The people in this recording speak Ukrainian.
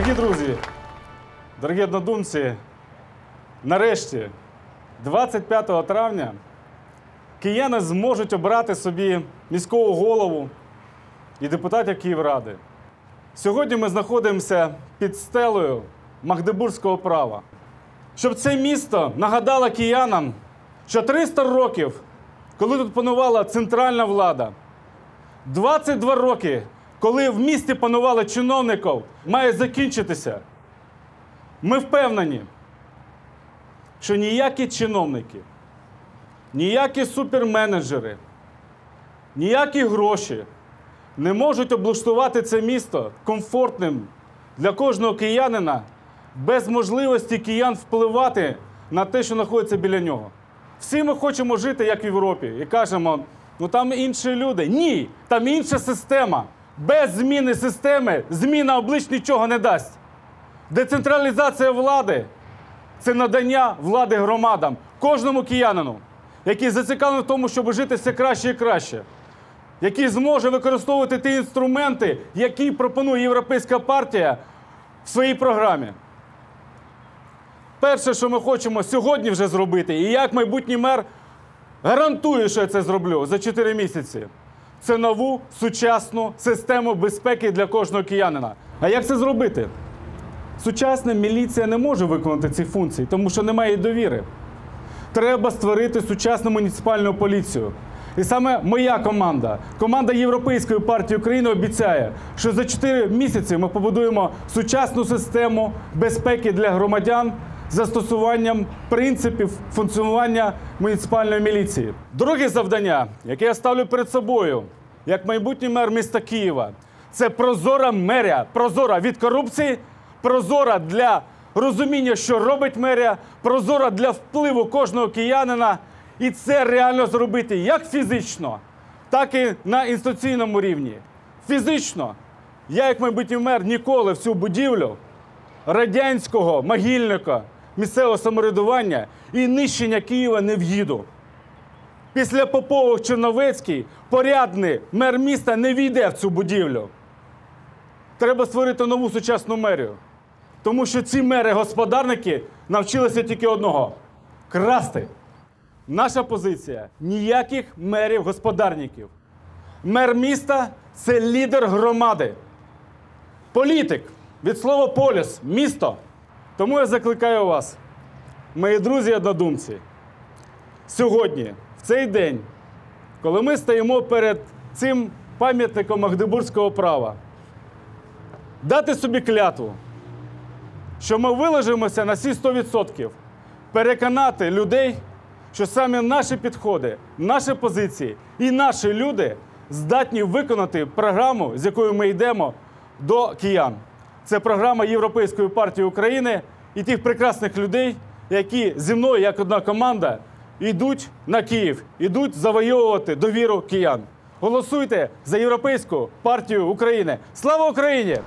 Дорогі друзі, дорогі однодумці, нарешті, 25 травня, кияни зможуть обрати собі міського голову і депутатів Київради. Сьогодні ми знаходимося під стелею Магдебурзького права. Щоб це місто нагадало киянам, що 300 років, коли тут панувала центральна влада, 22 роки, коли в місті панували чиновників, має закінчитися. Ми впевнені, що ніякі чиновники, ніякі суперменеджери, ніякі гроші не можуть облаштувати це місто комфортним для кожного киянина без можливості киян впливати на те, що знаходиться біля нього. Всі ми хочемо жити як в Європі і кажемо, ну там інші люди. Ні, там інша система. Без зміни системи зміна облич нічого не дасть. Децентралізація влади це надання влади громадам, кожному киянину, який зацікавлений в тому, щоб жити все краще і краще, який зможе використовувати ті інструменти, які пропонує Європейська партія в своїй програмі. Перше, що ми хочемо сьогодні вже зробити, і як майбутній мер гарантую, що я це зроблю за 4 місяці. Це нову сучасну систему безпеки для кожного киянина. А як це зробити? Сучасна міліція не може виконати ці функції, тому що немає довіри. Треба створити сучасну муніципальну поліцію. І саме моя команда, команда Європейської партії України обіцяє, що за 4 місяці ми побудуємо сучасну систему безпеки для громадян застосуванням принципів функціонування муніципальної міліції. Друге завдання, яке я ставлю перед собою, як майбутній мер міста Києва, це прозора мерія, прозора від корупції, прозора для розуміння, що робить мерія, прозора для впливу кожного киянина. І це реально зробити як фізично, так і на інституційному рівні. Фізично, я, як майбутній мер, ніколи в цю будівлю радянського могильника місцевого самоврядування і нищення Києва не в'їду. Після Попових Черновецький порядний мер міста не війде в цю будівлю. Треба створити нову сучасну мерію. Тому що ці мери-господарники навчилися тільки одного красти. Наша позиція ніяких мерів-господарників. Мер міста це лідер громади. Політик від слова поліс місто. Тому я закликаю вас, мої друзі однодумці, сьогодні, в цей день, коли ми стоїмо перед цим пам'ятником Магдебурзького права, дати собі клятву, що ми вилежимося на всі 100%, переконати людей, що саме наші підходи, наші позиції і наші люди здатні виконати програму, з якою ми йдемо до киян. Це програма Європейської партії України і тих прекрасних людей, які зі мною, як одна команда, йдуть на Київ, йдуть завойовувати довіру киян. Голосуйте за Європейську партію України. Слава Україні!